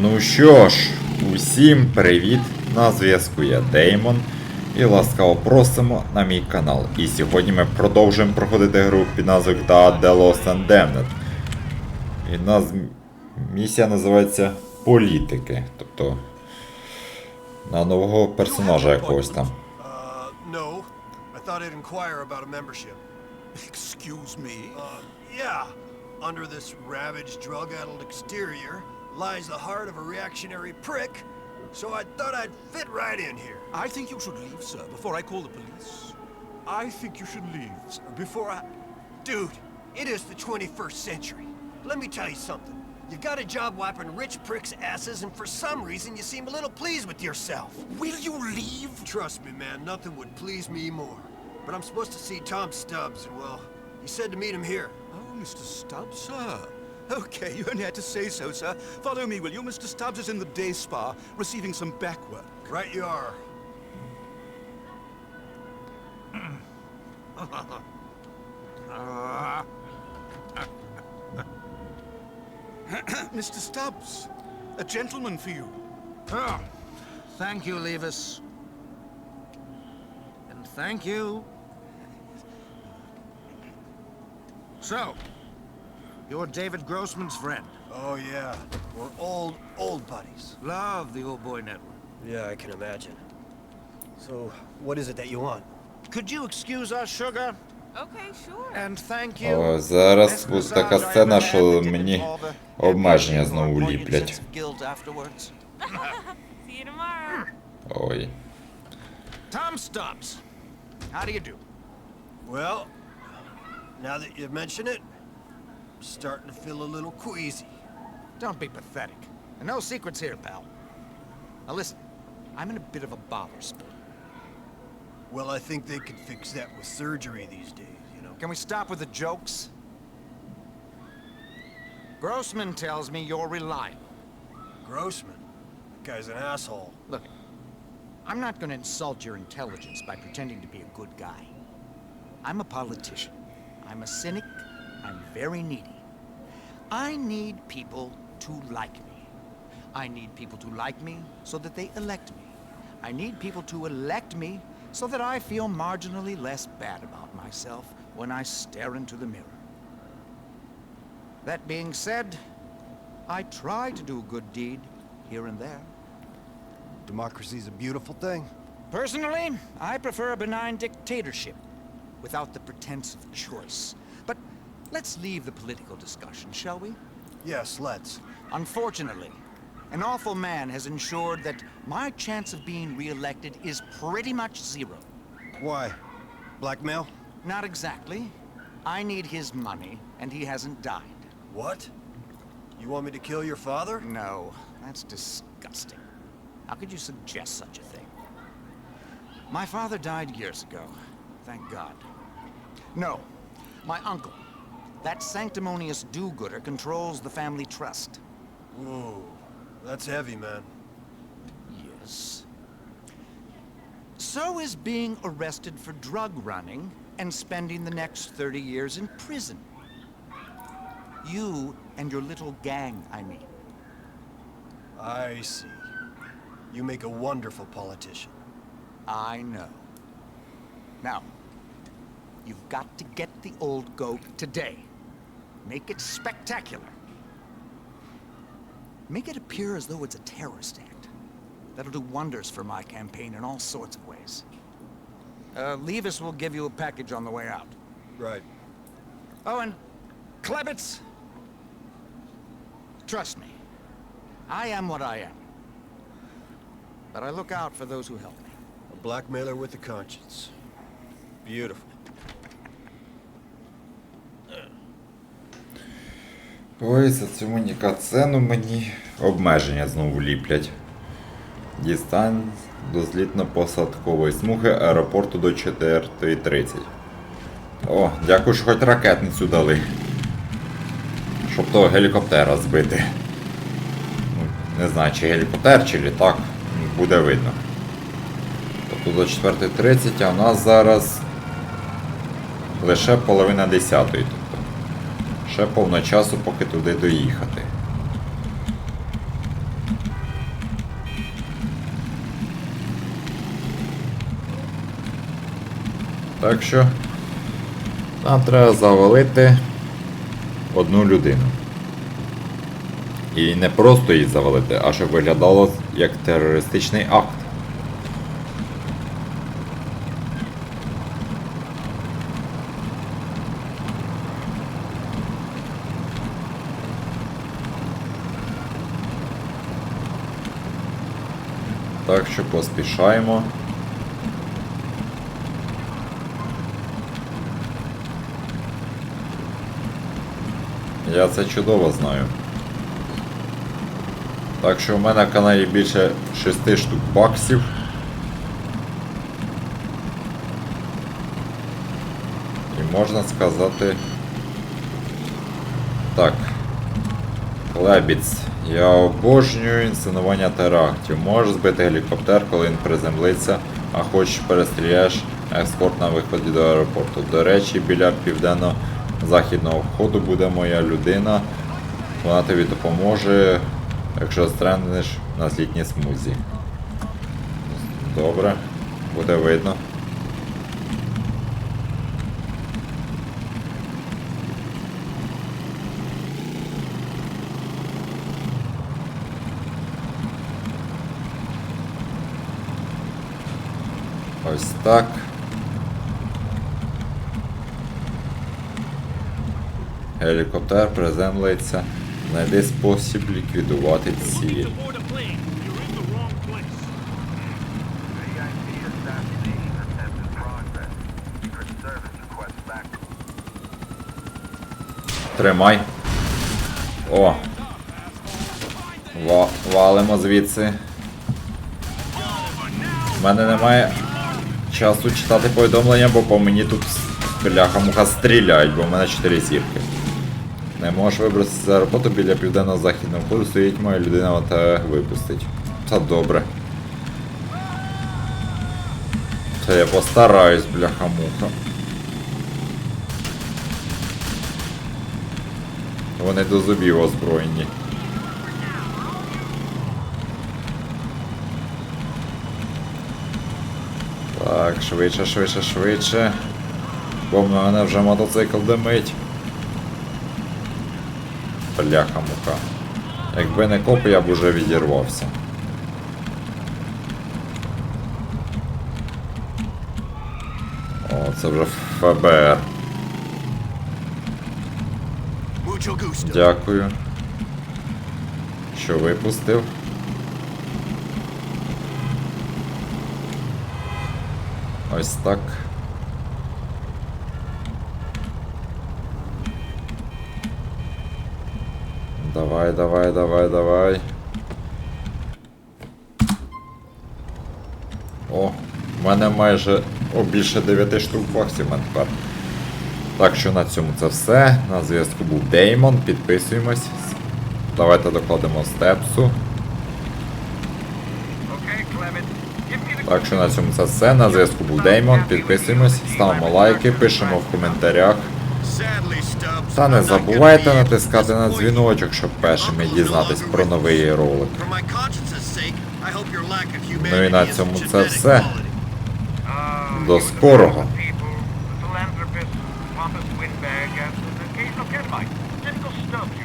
Ну що ж, усім привіт! На зв'язку я Деймон. І ласкаво просимо на мій канал. І сьогодні ми продовжуємо проходити гру під назвою GTA The Lost and Damned. І нас місія називається Політики. Тобто на нового персонажа якогось там. Uh, thought I'd inquire about a membership. Excuse me? Uh, yeah. Under this ravaged, drug-addled exterior lies the heart of a reactionary prick, so I thought I'd fit right in here. I think you should leave, sir, before I call the police. I think you should leave, sir, before I... Dude, it is the 21st century. Let me tell you something. You got a job wiping rich pricks' asses, and for some reason you seem a little pleased with yourself. Will you leave? Trust me, man, nothing would please me more. But I'm supposed to see Tom Stubbs, and well, he said to meet him here. Oh, Mr. Stubbs, sir. Okay, you only had to say so, sir. Follow me, will you? Mr. Stubbs is in the day spa, receiving some back work. Right you are. Mr. Stubbs, a gentleman for you. Oh, thank you, Levis. And thank you. So, you're David Grossman's friend. Oh, yeah. We're old, old buddies. Love the old boy network. Yeah, I can imagine. So, what is it that you want? Could you excuse us, Sugar? Okay, sure. And thank you. О, зараз Best буде massage така I сцена, ever що had that didn't мені involve a обмеження heavy знову or poignant ліплять. sense of guilt afterwards. See you tomorrow. Ой. Tom Stubbs. How do you do? Well, now that you mention it, I'm starting to feel a little queasy. Don't be pathetic. And no secrets here, pal. Now listen, I'm in a bit of a bother spot. Well, I think they could fix that with surgery these days, you know. Can we stop with the jokes? Grossman tells me you're reliable. Grossman. That guy's an asshole. Look, I'm not going to insult your intelligence by pretending to be a good guy. I'm a politician. I'm a cynic. I'm very needy. I need people to like me. I need people to like me so that they elect me. I need people to elect me so that I feel marginally less bad about myself when I stare into the mirror. That being said, I try to do a good deed here and there. Democracy's a beautiful thing. Personally, I prefer a benign dictatorship without the pretense of choice. Let's leave the political discussion, shall we? Yes, let's. Unfortunately, an awful man has ensured that my chance of being reelected is pretty much zero. Why? Blackmail? Not exactly. I need his money, and he hasn't died. What? You want me to kill your father? No, that's disgusting. How could you suggest such a thing? My father died years ago. Thank God. No, my uncle. That sanctimonious do-gooder controls the family trust. Whoa. That's heavy, man. Yes. So is being arrested for drug running and spending the next 30 years in prison. You and your little gang, I mean. I see. You make a wonderful politician. I know. Now, you've got to get the old goat today. Make it spectacular. Make it appear as though it's a terrorist act. That'll do wonders for my campaign in all sorts of ways. Uh, Levis will give you a package on the way out. Right. Oh, and Klebitz, trust me, I am what I am. But I look out for those who help me. A blackmailer with a conscience. Beautiful. Ой, за цю мені катсцену мені обмеження знову ліплять. Дістань до злітно-посадкової смуги аеропорту до 4.30. О, дякую, що хоч ракетницю дали. Щоб того гелікоптера збити. Ну, Не знаю, чи гелікоптер, чи літак. Буде видно. Тобто до 4.30, а у нас зараз лише половина 10. Ще повно часу, поки туди доїхати. Так що нам треба завалити одну людину. І не просто її завалити, а щоб виглядало як терористичний акт. Так що поспішаємо. Я це чудово знаю. Так що в мене на каналі більше 6 штук баксів. І можна сказати. Так. Лебіц. Я обожнюю інсценування терактів. Можеш збити гелікоптер, коли він приземлиться, а хочеш перестріляєш екскорт на виході до аеропорту. До речі, біля південно-західного входу буде моя людина. Вона тобі допоможе, якщо стренднеш на злітній смузі. Добре, буде видно. Ось так. Гелікоптер приземлиться. Знайди спосіб ліквідувати ціль. Тримай. О. Ва валимо звідси. У мене немає часу читати повідомлення, бо по мені тут бляха-муха стріляють, бо в мене 4 зірки. Не можеш вибратися з аеропорту біля південно-західного входу, стоїть моя людина, тебе випустить. Та добре. Та я постараюсь, бляха-муха. Вони до зубів озброєні. Так, швидше, швидше, швидше. Бо в мене вже мотоцикл димить. Бляха-муха. Якби не копи, я б уже відірвався. О, це вже ФБР. Дякую. Що випустив. Ось так. Давай, давай, давай, давай. О, в мене майже о, більше 9 штук баксів мене тепер. Так що на цьому це все. На зв'язку був Деймон. Підписуємось. Давайте докладемо степсу. Так що на цьому це все. На зв'язку був Деймон. Підписуємось, ставимо лайки, пишемо в коментарях. Та не забувайте натискати на дзвіночок, щоб першими дізнатись про новий ролик. Ну і на цьому це все. До скорого. Thomas Winberg, and the case of Kenmite. Typical stuff.